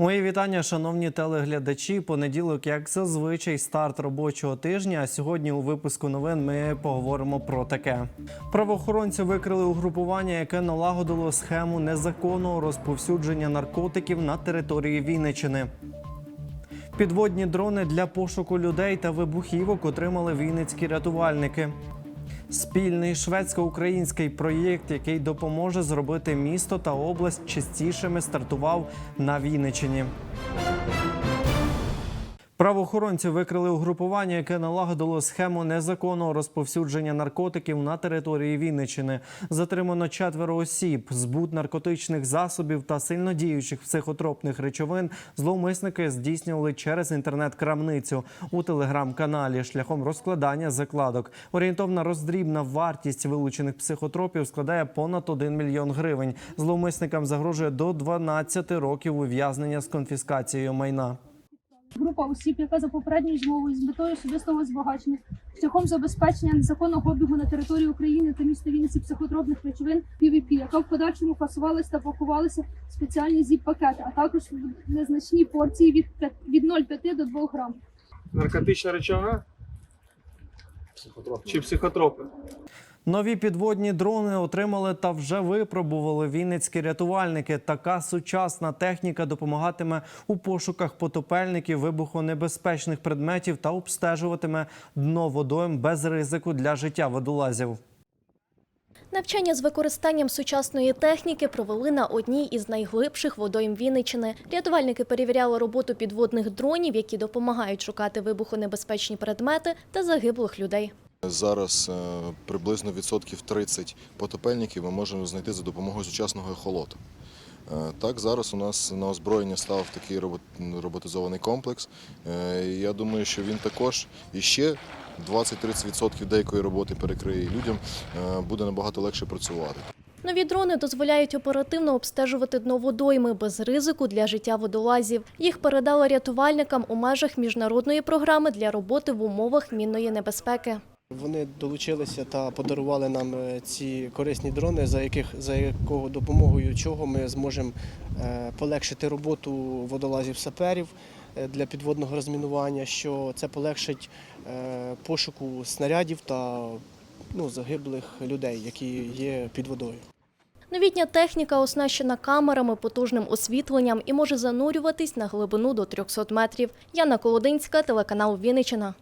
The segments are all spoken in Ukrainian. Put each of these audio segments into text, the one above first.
Мої вітання, шановні телеглядачі. Понеділок, як зазвичай, старт робочого тижня. А сьогодні у випуску новин ми поговоримо про таке. Правоохоронці викрили угрупування, яке налагодило схему незаконного розповсюдження наркотиків на території Вінничини. Підводні дрони для пошуку людей та вибухівок отримали вінницькі рятувальники. Спільний шведсько-український проєкт, який допоможе зробити місто та область чистішими, стартував на Вінниччині. Правоохоронці викрили угрупування, яке налагодило схему незаконного розповсюдження наркотиків на території Вінниччини. Затримано четверо осіб. Збут наркотичних засобів та сильнодіючих психотропних речовин зловмисники здійснювали через інтернет-крамницю у телеграм-каналі шляхом розкладання закладок. Орієнтовна роздрібна вартість вилучених психотропів складає понад 1 мільйон гривень. Зловмисникам загрожує до 12 років ув'язнення з конфіскацією майна. Група осіб, яка за попередньою змовою з метою особистого збагачення шляхом забезпечення незаконного обігу на території України та міста Вінниці психотропних речовин PVP, яка в подальшому фасувалася та пакувалася в спеціальні зіп-пакети, а також в незначні порції від, п'ят- від 0,5 до 2 грам. Наркотична речовина чи психотропи? Нові підводні дрони отримали та вже випробували вінницькі рятувальники. Така сучасна техніка допомагатиме у пошуках потопельників, вибухонебезпечних предметів та обстежуватиме дно водойм без ризику для життя водолазів. Навчання з використанням сучасної техніки провели на одній із найглибших водойм Вінничини. Рятувальники перевіряли роботу підводних дронів, які допомагають шукати вибухонебезпечні предмети та загиблих людей. Зараз е, приблизно відсотків 30 потопельників ми можемо знайти за допомогою сучасного ехолоту. Е, Так, зараз у нас на озброєння став такий робот- роботизований комплекс. Е, Я думаю, що він також іще 20-30% деякої роботи перекриє людям буде набагато легше працювати. Нові дрони дозволяють оперативно обстежувати дно водойми без ризику для життя водолазів. Їх передали рятувальникам у межах міжнародної програми для роботи в умовах мінної небезпеки. Вони долучилися та подарували нам е, ці корисні дрони, за яких за якого допомогою чого ми зможемо е, полегшити роботу водолазів саперів е, для підводного розмінування, що це полегшить пошуку снарядів та ну, загиблих людей, які є під водою. Новітня техніка оснащена камерами, потужним освітленням і може занурюватись на глибину до 300 метрів. Яна Колодинська, телеканал Вінниччина.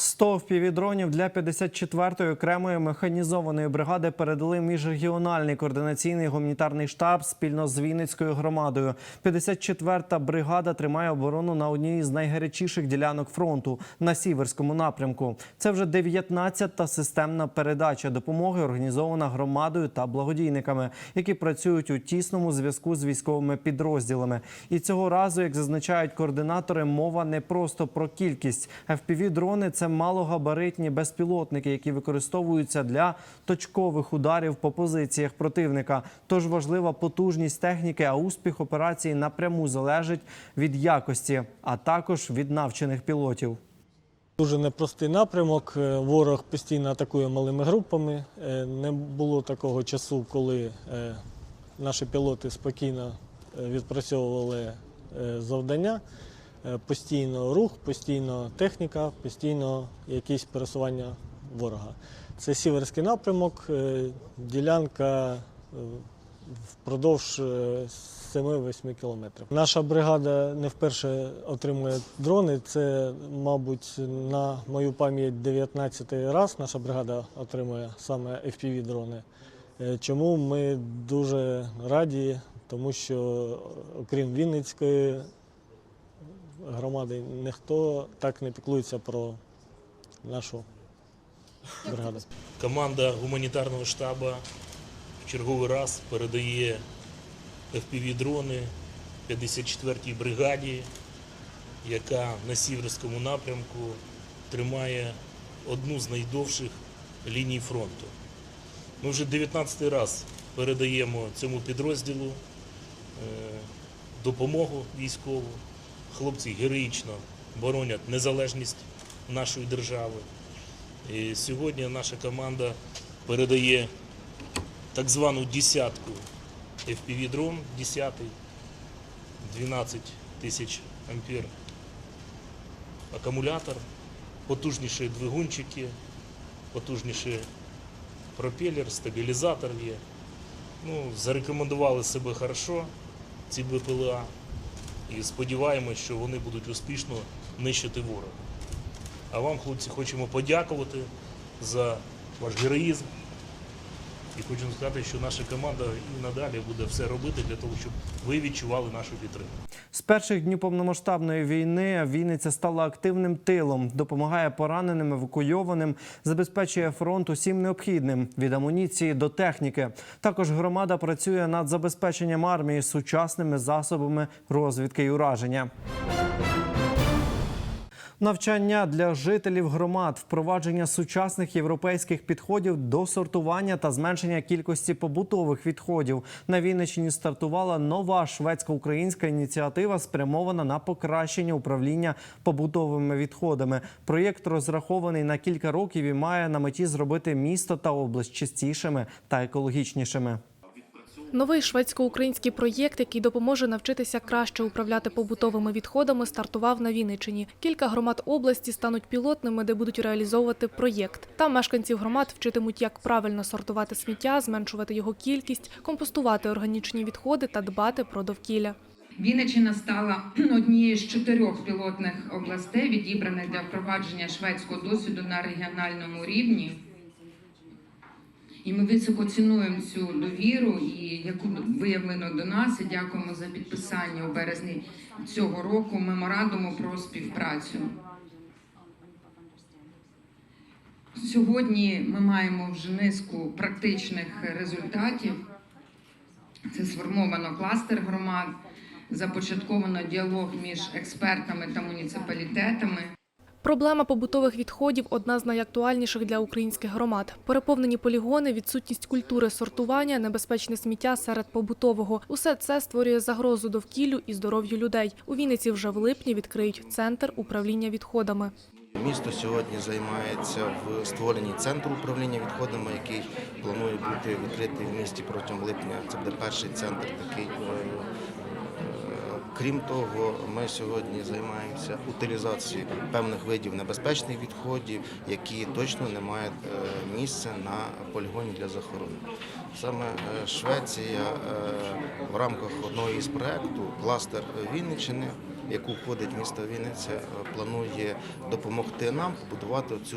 100 впівдронів для 54-ї окремої механізованої бригади передали міжрегіональний координаційний гуманітарний штаб спільно з Вінницькою громадою. 54-та бригада тримає оборону на одній з найгарячіших ділянок фронту на сіверському напрямку. Це вже 19-та системна передача допомоги, організована громадою та благодійниками, які працюють у тісному зв'язку з військовими підрозділами. І цього разу, як зазначають координатори, мова не просто про кількість. fpv дрони це малогабаритні безпілотники, які використовуються для точкових ударів по позиціях противника. Тож важлива потужність техніки, а успіх операції напряму залежить від якості, а також від навчених пілотів. Дуже непростий напрямок. Е, Ворог постійно атакує малими групами. Е, Не було такого часу, коли е, наші пілоти спокійно відпрацьовували завдання. Е, Постійно рух, постійно техніка, постійно якісь пересування ворога. Це сіверський напрямок, е, ділянка е, впродовж е, 7-8 кілометрів. Наша бригада не вперше отримує дрони. Це, мабуть, на мою пам'ять 19-й раз наша бригада отримує саме FPV дрони. Е, Чому ми дуже раді, тому що окрім Вінницької громади ніхто так не піклується про нашу бригаду. Команда гуманітарного штабу в черговий раз передає FPV-дрони 54-й бригаді, яка на сіверському напрямку тримає одну з найдовших ліній фронту. Ми вже 19-й раз передаємо цьому підрозділу е, допомогу військову. Хлопці героїчно боронять незалежність нашої держави. І сьогодні наша команда передає так звану десятку FPV-дрон, 10 12 тисяч ампер акумулятор, потужніші двигунчики, потужніший пропелер, стабілізатор є. Ну, зарекомендували себе хорошо, ці БПЛА, і сподіваємось, що вони будуть успішно нищити ворога. А вам, хлопці, хочемо подякувати за ваш героїзм. І хочемо сказати, що наша команда і надалі буде все робити для того, щоб ви відчували нашу підтримку. З перших днів повномасштабної війни Вінниця стала активним тилом, допомагає пораненим, евакуйованим, забезпечує фронт усім необхідним від амуніції до техніки. Також громада працює над забезпеченням армії сучасними засобами розвідки і ураження. Навчання для жителів громад, впровадження сучасних європейських підходів до сортування та зменшення кількості побутових відходів. На Вінниччині стартувала нова шведсько-українська ініціатива, спрямована на покращення управління побутовими відходами. Проєкт розрахований на кілька років і має на меті зробити місто та область чистішими та екологічнішими. Новий шведсько-український проєкт, який допоможе навчитися краще управляти побутовими відходами, стартував на Вінниччині. Кілька громад області стануть пілотними, де будуть реалізовувати проєкт. Там мешканців громад вчитимуть, як правильно сортувати сміття, зменшувати його кількість, компостувати органічні відходи та дбати про довкілля. Вінниччина стала однією з чотирьох пілотних областей, відібраних для впровадження шведського досвіду на регіональному рівні. І ми високо цінуємо цю довіру, і яку виявлено до нас, і дякуємо за підписання у березні цього року меморандуму про співпрацю. Сьогодні ми маємо вже низку практичних результатів. Це сформовано кластер громад, започатковано діалог між експертами та муніципалітетами. Проблема побутових відходів одна з найактуальніших для українських громад. Переповнені полігони, відсутність культури сортування, небезпечне сміття серед побутового. Усе це створює загрозу довкіллю і здоров'ю людей. У Вінниці вже в липні відкриють центр управління відходами. Місто сьогодні займається в створенні центру управління відходами, який планує бути відкритий в місті протягом липня. Це буде перший центр такий. Крім того, ми сьогодні займаємося утилізацією певних видів небезпечних відходів, які точно не мають е, місця на полігоні для захоронення. Саме е, Швеція е, в рамках одного із проєкту кластер Вінниччини, в яку входить місто Вінниця, планує допомогти нам побудувати цю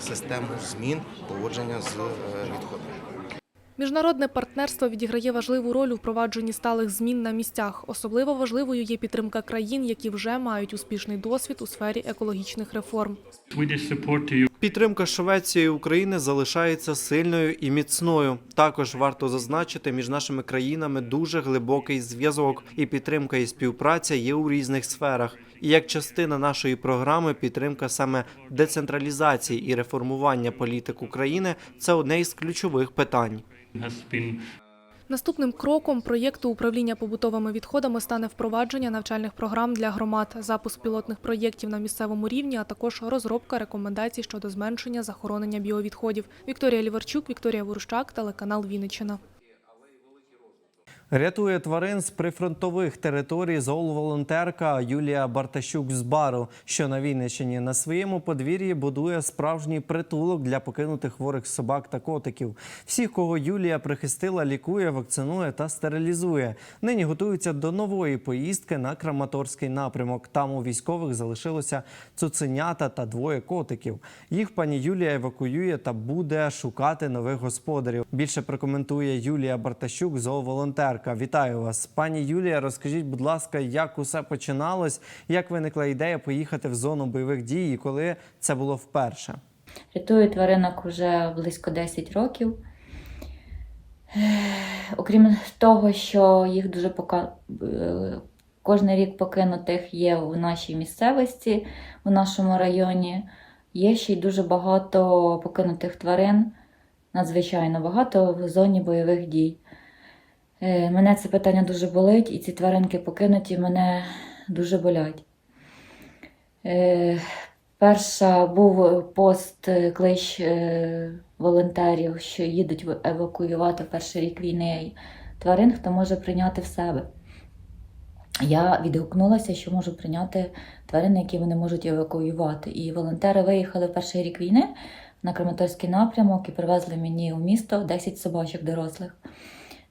систему змін поводження з відходами. Міжнародне партнерство відіграє важливу роль у впровадженні сталих змін на місцях. Особливо важливою є підтримка країн, які вже мають успішний досвід у сфері екологічних реформ. Підтримка Швеції і України залишається сильною і міцною. Також варто зазначити, між нашими країнами дуже глибокий зв'язок, і підтримка і співпраця є у різних сферах. І як частина нашої програми, підтримка саме децентралізації і реформування політик України це одне із ключових питань. Наступним кроком проєкту управління побутовими відходами стане впровадження навчальних програм для громад, запуск пілотних проєктів на місцевому рівні, а також розробка рекомендацій щодо зменшення захоронення біовідходів. Вікторія Ліверчук, Вікторія Ворущак, телеканал Вінниччина. Рятує тварин з прифронтових територій зоолволонтерка Юлія Бартащук з бару, що на Вінниччині на своєму подвір'ї будує справжній притулок для покинутих хворих собак та котиків. Всіх, кого Юлія прихистила, лікує, вакцинує та стерилізує. Нині готуються до нової поїздки на Краматорський напрямок. Там у військових залишилося цуценята та двоє котиків. Їх пані Юлія евакуює та буде шукати нових господарів. Більше прокоментує Юлія Бартащук, зооволонтерка. Вітаю вас, пані Юлія. Розкажіть, будь ласка, як усе починалось, як виникла ідея поїхати в зону бойових дій і коли це було вперше? Рятую тваринок вже близько 10 років. Окрім того, що їх дуже пока... е, кожен рік покинутих є в нашій місцевості, у нашому районі, є ще й дуже багато покинутих тварин, надзвичайно багато в зоні бойових дій. Е, Мене це питання дуже болить, і ці тваринки покинуті мене дуже болять. Е, Перша був пост е, клич волонтерів, що їдуть евакуювати перший рік війни тварин, хто може прийняти в себе. я відгукнулася, що можу прийняти тварини, які вони можуть евакуювати. І волонтери виїхали в перший рік війни на Краматорський напрямок і привезли мені у місто 10 собачок дорослих.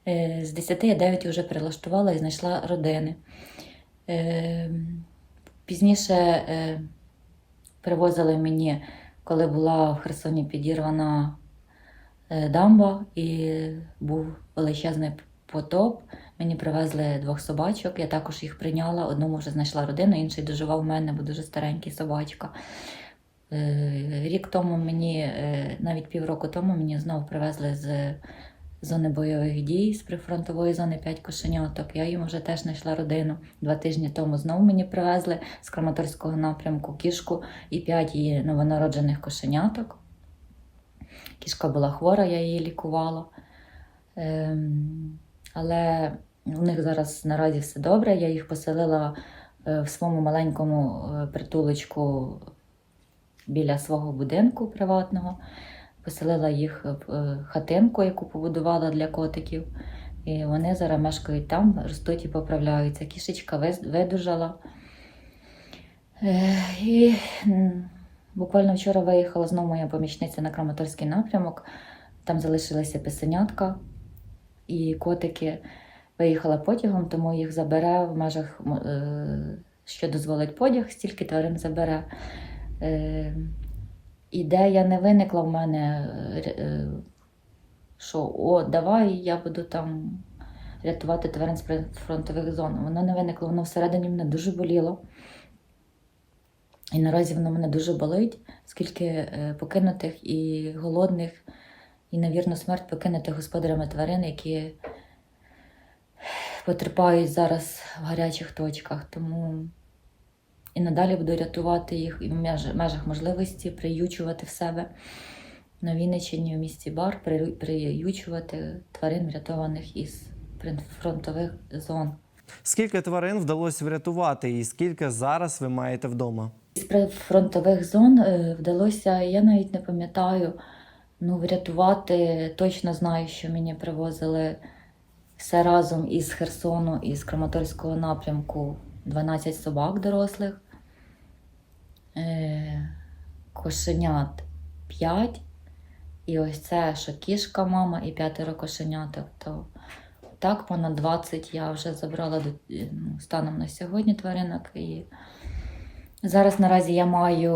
Е, З 10 я 9 вже прилаштувала і знайшла родини. Е, Пізніше е, привозили мені, коли була в Херсоні підірвана дамба і був величезний потоп. Мені привезли двох собачок, я також їх прийняла. Одному вже знайшла родину, інший доживав у мене, бо дуже старенький собачка. Рік тому мені, навіть півроку тому, мені знову привезли з зони бойових дій, з прифронтової зони 5 кошеняток. Я їм вже теж знайшла родину. Два тижні тому знову мені привезли з Краматорського напрямку кішку і 5 її новонароджених кошеняток. Кішка була хвора, я її лікувала. Ем, але у них зараз наразі все добре. Я їх поселила е, в своєму маленькому е, притулочку біля свого будинку приватного. Поселила їх в е, хатинку, яку побудувала для котиків. І вони зараз мешкають там, ростуть і поправляються. Кішечка видужала. Е, І буквально вчора виїхала знову моя помічниця на Краматорський напрямок. Там залишилися писанятка і котики. Виїхала потягом, тому їх забере в межах, е, що дозволить потяг, стільки тварин забере. Ідея не виникла в мене, е, е, що о, давай я буду там рятувати тварин з фронтових зон. Воно не виникло, воно всередині мене дуже боліло. І наразі воно мене дуже болить, скільки е, покинутих і голодних, і, навірно, смерть покинутих господарями тварин, які потерпають зараз в гарячих точках. Тому і надалі буду рятувати їх і в межах можливості приючувати в себе на Вінниччині в місті Бар, приючувати тварин, врятованих із фронтових зон. Скільки тварин вдалося врятувати, і скільки зараз ви маєте вдома? З прифронтових зон е, вдалося, я навіть не пам'ятаю, ну, врятувати. Точно знаю, що мені привозили все разом із Херсону і з Краматорського напрямку 12 собак дорослих, е, кошенят 5. І ось це, що кішка мама і п'ятеро кошеняток. То так, понад 20 я вже забрала е, ну, станом на сьогодні тваринок. І Зараз наразі я маю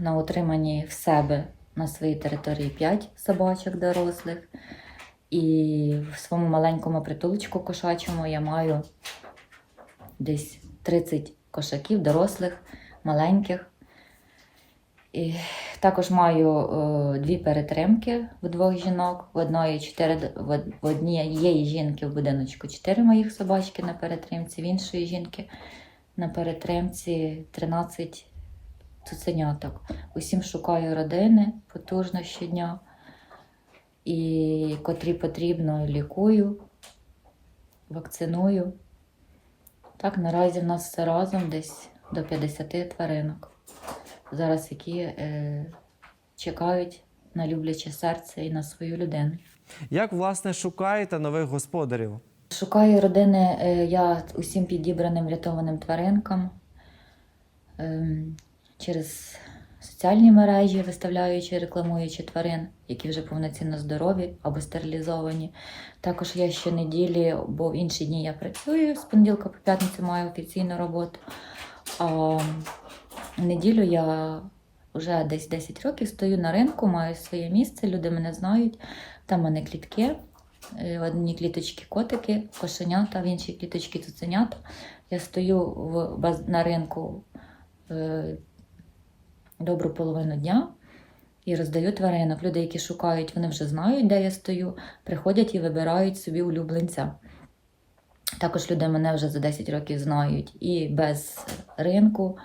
на утриманні в себе на своїй території 5 собачок дорослих. І в своєму маленькому притулочку кошачому я маю десь 30 кошаків дорослих, маленьких. І також маю е, дві перетримки в двох жінок. В одної чотири в однієї жінки в будиночку чотири моїх собачки на перетримці, в іншої жінки на перетримці 13 цуценяток. Усім шукаю родини потужно щодня, і котрі потрібно, лікую, вакциную. Так, наразі в нас все разом десь до 50 тваринок. Зараз які е, чекають на любляче серце і на свою людину. Як власне шукаєте нових господарів? Шукаю родини е, я усім підібраним врятованим тваринкам Е, через соціальні мережі, виставляючи, рекламуючи тварин, які вже повноцінно здорові або стерилізовані. Також я щонеділі, бо в інші дні я працюю, з понеділка по п'ятницю маю офіційну роботу. А в неділю я вже десь 10 років стою на ринку, маю своє місце, люди мене знають. Там в мене клітки. Е, В одній кліточці котики, кошенята, в іншій кліточці цуценята. Я стою в, на ринку е, добру половину дня і роздаю тваринок. Люди, які шукають, вони вже знають, де я стою, приходять і вибирають собі улюбленця. Також люди мене вже за 10 років знають і без ринку.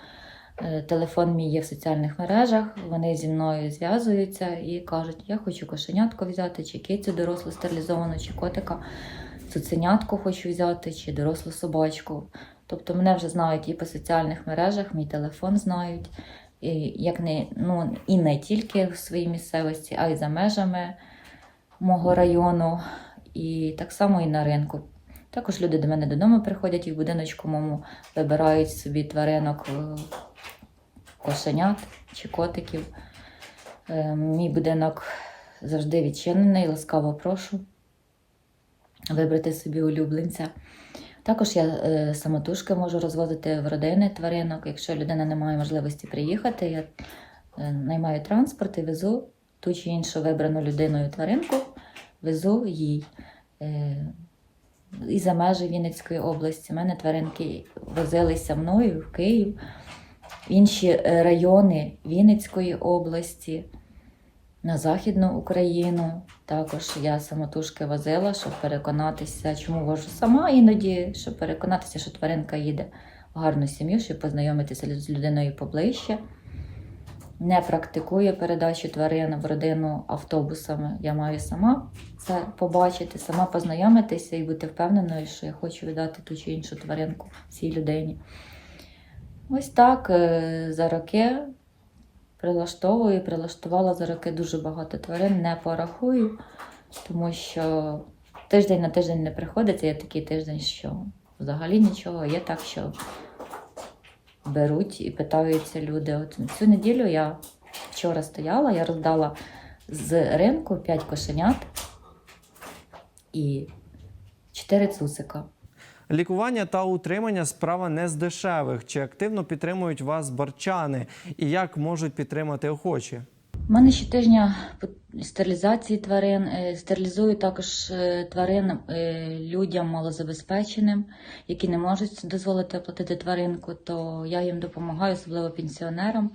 Е, Телефон мій є в соціальних мережах, вони зі мною зв'язуються і кажуть, я хочу кошенятку взяти, чи кицю дорослу стерилізовану, чи котика, цуценятку хочу взяти, чи дорослу собачку. Тобто мене вже знають і по соціальних мережах, мій телефон знають, як не, ну, і не тільки в своїй місцевості, а й за межами мого району, і так само і на ринку. Також люди до мене додому приходять і в будиночку моєму вибирають собі тваринок е, кошенят чи котиків. Е, Мій будинок завжди відчинений, ласкаво прошу вибрати собі улюбленця. Також я е, самотужки можу розвозити в родини тваринок. Якщо людина не має можливості приїхати, я е, наймаю транспорт і везу ту чи іншу вибрану людиною тваринку, везу їй. Е, і за межі Вінницької області. У мене тваринки возилися мною в Київ, в інші райони Вінницької області, на Західну Україну. Також я самотужки возила, щоб переконатися, чому вожу сама іноді, щоб переконатися, що тваринка їде в гарну сім'ю, щоб познайомитися з людиною поближче. Не практикую передачу тварин в родину автобусами. Я маю сама це побачити, сама познайомитися і бути впевненою, що я хочу віддати ту чи іншу тваринку цій людині. Ось так е, за роки прилаштовую, прилаштувала за роки дуже багато тварин, не порахую, тому що тиждень на тиждень не приходиться. Є такий тиждень, що взагалі нічого. Є так, що беруть і питаються люди. От цю неділю я вчора стояла, я роздала з ринку 5 кошенят і 4 цуцика. Лікування та утримання справа не з дешевих. Чи активно підтримують вас барчани і як можуть підтримати охочі? У мене щотижня стерилізації тварин. Е, Стерилізую також е, тварин е, людям малозабезпеченим, які не можуть дозволити оплатити тваринку, то я їм допомагаю, особливо пенсіонерам.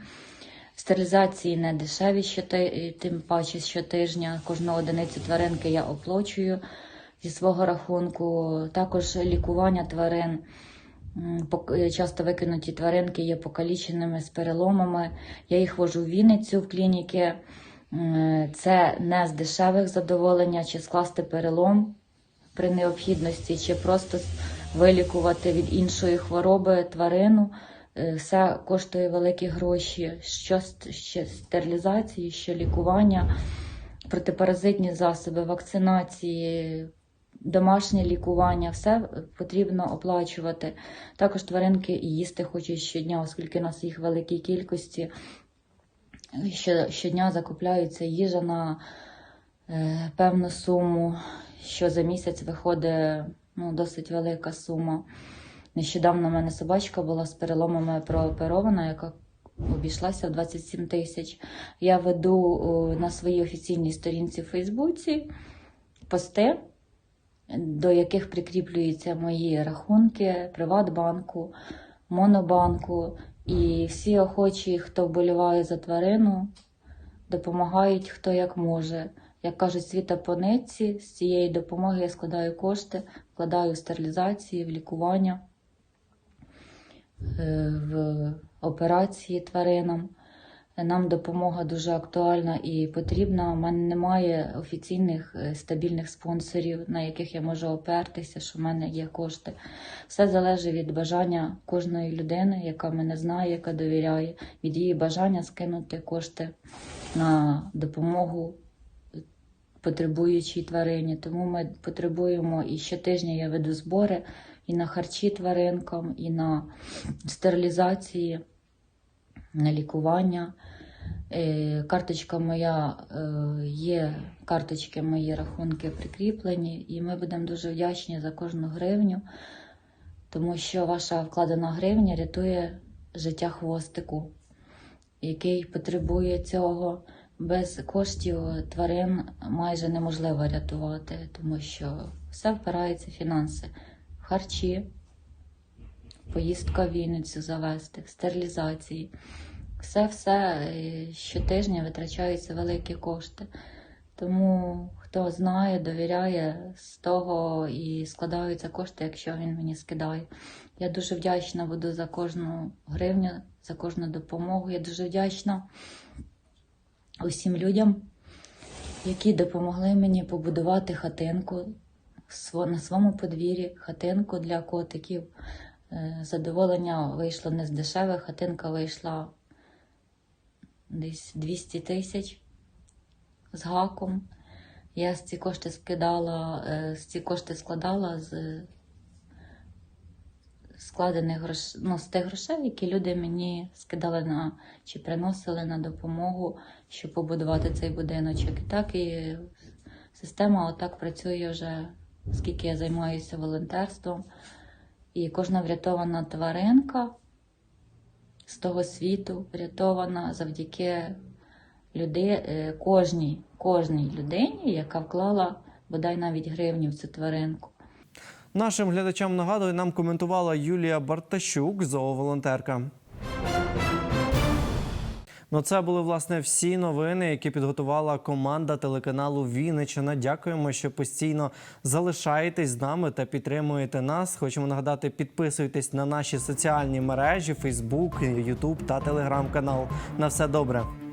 Стерилізації не дешеві, щоти- тим паче щотижня. Кожну одиницю тваринки я оплачую зі свого рахунку. Також лікування тварин. Е, Часто викинуті тваринки є покаліченими з переломами. Я їх вожу в Вінницю в клініки. Це не з дешевих задоволення, чи скласти перелом при необхідності, чи просто вилікувати від іншої хвороби тварину. Е, Все коштує великі гроші. Що ще стерилізації, що лікування, протипаразитні засоби, вакцинації, домашнє лікування, все потрібно оплачувати. Також тваринки їсти хочуть щодня, оскільки у нас їх великій кількості. Що- Щодня закупляється їжа на е, певну суму, що за місяць виходить ну, досить велика сума. Нещодавно в мене собачка була з переломами прооперована, яка обійшлася в 27 тисяч. Я веду о, на своїй офіційній сторінці в Фейсбуці пости, до яких прикріплюються мої рахунки Приватбанку, Монобанку. І всі охочі, хто вболіває за тварину, допомагають хто як може. Як кажуть, світа по з цієї допомоги я складаю кошти, вкладаю в стерилізації, в лікування, е, в операції тваринам. Нам допомога дуже актуальна і потрібна. У мене немає офіційних е, стабільних спонсорів, на яких я можу опертися, що в мене є кошти. Все залежить від бажання кожної людини, яка мене знає, яка довіряє, від її бажання скинути кошти на допомогу потребуючій тварині. Тому ми потребуємо і щотижня я веду збори і на харчі тваринкам, і на стерилізації, на лікування. Е, Карточка моя е, є, карточки мої рахунки прикріплені, і ми будемо дуже вдячні за кожну гривню, тому що ваша вкладена гривня рятує життя хвостику, який потребує цього. Без коштів тварин майже неможливо рятувати, тому що все впирається в фінанси. Харчі, поїздка в Вінницю завести, стерилізації. Все-все е, щотижня витрачаються великі кошти. Тому хто знає, довіряє, з того і складаються кошти, якщо він мені скидає. Я дуже вдячна буду за кожну гривню, за кожну допомогу. Я дуже вдячна усім людям, які допомогли мені побудувати хатинку на своєму подвір'ї, хатинку для котиків. Е, Задоволення вийшло не з дешевих, хатинка вийшла десь 200 тисяч з гаком. Я з ці кошти скидала, е, з ці кошти складала з складених грош... ну, з тих грошей, які люди мені скидали на чи приносили на допомогу, щоб побудувати цей будиночок. І так і система отак працює вже, скільки я займаюся волонтерством. І кожна врятована тваринка з того світу врятована завдяки людей, е, кожній, кожній людині, яка вклала бодай навіть гривню в цю тваринку. Нашим глядачам нагадую, нам коментувала Юлія Бартащук, зооволонтерка. Ну, це були власне всі новини, які підготувала команда телеканалу Вінничина. Дякуємо, що постійно залишаєтесь з нами та підтримуєте нас. Хочемо нагадати, підписуйтесь на наші соціальні мережі: Фейсбук, Ютуб та Телеграм-канал. На все добре.